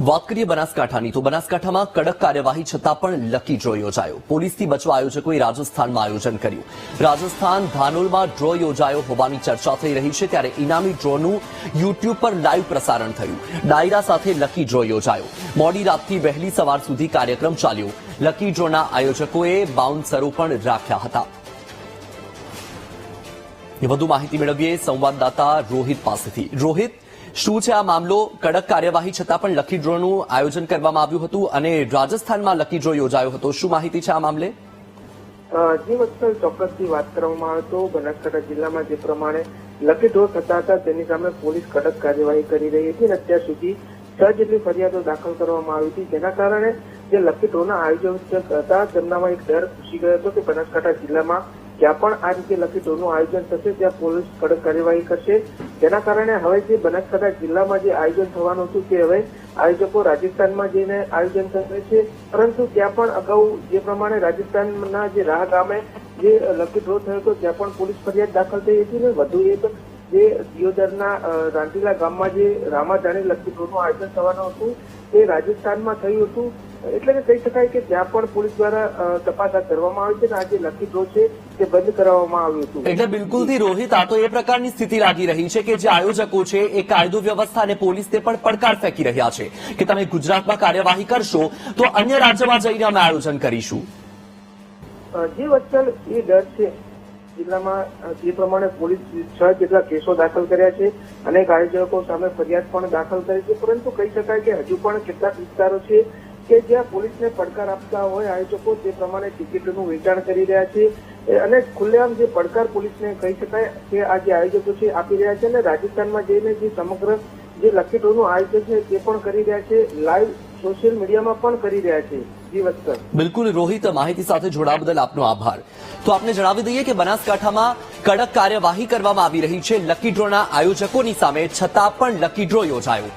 વાત કરીએ બનાસકાંઠાની, તો બનાસકાંઠામાં કડક કાર્યવાહી છતાં પણ લકી ડ્રો યોજાયો. પોલીસથી બચવા આયોજકોએ રાજસ્થાનમાં આયોજન કર્યું. રાજસ્થાન ધાનોલમાં ડ્રો યોજાયો હોવાની ચર્ચા થઈ રહી છે ત્યારે ઇનામી ડ્રોનું યુટ્યુબ પર લાઈવ પ્રસારણ થયું. ડાયરા સાથે લકી ડ્રો યોજાયો. મોડી રાતથી વહેલી સવાર સુધી કાર્યક્રમ ચાલ્યો. લકી ડ્રોના આયોજકોએ બાઉન્સરો પણ રાખ્યા હતા. વધુ માહિતી મેળવીએ સંવાદદાતા રોહિત પાસેથી. રોહિત શું છે આ મામલો? કડક કાર્યવાહી છતાં પણ લકી ડ્રોનું આયોજન કરવામાં આવ્યું હતું અને રાજસ્થાનમાં લકી ડ્રો યોજાયો હતો. શું માહિતી છે આ મામલે? જી, વત્સલ, ચોક્કસથી વાત કરવામાં આવે તો બનાસકાંઠા જિલ્લામાં જે પ્રમાણે લકી ડ્રો થતા હતા તેની સામે પોલીસ કડક કાર્યવાહી કરી રહી હતી અને અત્યાર સુધી છ જેટલી ફરિયાદો દાખલ કરવામાં આવી હતી. જેના કારણે જે લકી ડ્રોના આયોજક હતા, તેમનામાં એક ડર ઘૂસી ગયો હતો કે બનાસકાંઠા જિલ્લામાં જ્યાં પણ આ રીતે લકી ડ્રોનું આયોજન થશે, ત્યાં પોલીસ કડક કાર્યવાહી કરશે. જેના કારણે હવે જે બનાસકાંઠા જિલ્લામાં જે આયોજન થવાનું હતું તે હવે આયોજકો રાજસ્થાનમાં જઈને આયોજન કરે છે. પરંતુ ત્યાં પણ અગાઉ જે પ્રમાણે રાજસ્થાનના જે રાહ ગામે જે લકી ડ્રો થયો હતો, ત્યાં પણ પોલીસ ફરિયાદ દાખલ થઈ હતી ને વધુ એક જે દિયોદરના રાંટીલા ગામમાં જે રામાજાણી લકી ડ્રોનું આયોજન થવાનું હતું, તે રાજસ્થાનમાં થયું હતું. એટલે કે કહી શકાય કે ત્યાં પણ પોલીસ દ્વારા તપાસ હાથ ધરવામાં આવી છે અને આ જે લકી ડ્રો છે તે બંધ કરાવવામાં આવ્યું હતું. એટલે બિલકુલથી રોહિત આ તો એ પ્રકારની સ્થિતિ લાગી રહી છે કે જે આયોજકો છે એ કાયદો વ્યવસ્થા અને પોલીસને પણ પડકાર ફેંકી રહ્યા છે કે તમે ગુજરાતમાં કાર્યવાહી કરશો તો અન્ય રાજ્યમાં જઈને અમે આયોજન કરીશું. જે વચ્ચે એ ડર છે જિલ્લામાં જે પ્રમાણે પોલીસ છ જેટલા કેસો દાખલ કર્યા છે અનેક આયોજકો સામે ફરિયાદ પણ દાખલ કરી છે પરંતુ કહી શકાય કે હજુ પણ કેટલાક વિસ્તારો છે કે જ્યાં પોલીસને પડકાર આપતા હોય, આયોજકો તે પ્રમાણે ટિકિટોનું વેચાણ કરી રહ્યા છે અને ખુલ્લેઆમ જે પડકાર પોલીસને કહી શકાય કે આ જે આયોજકો છે આપી રહ્યા છે અને રાજસ્થાનમાં જઈને જે સમગ્ર જે લકી આયોજન છે તે પણ કરી રહ્યા છે, લાઈવ સોશિયલ મીડિયામાં પણ કરી રહ્યા છે બિલકુલ, રોહિત, માહિતી સાથે જોડાવા બદલ આપનો આભાર. તો આપને જણાવી દઈએ કે બનાસકાંઠામાં કડક કાર્યવાહી કરવામાં આવી રહી છે. લકી ડ્રોના આયોજકોની સામે છતાં પણ લકી ડ્રો યોજાયો.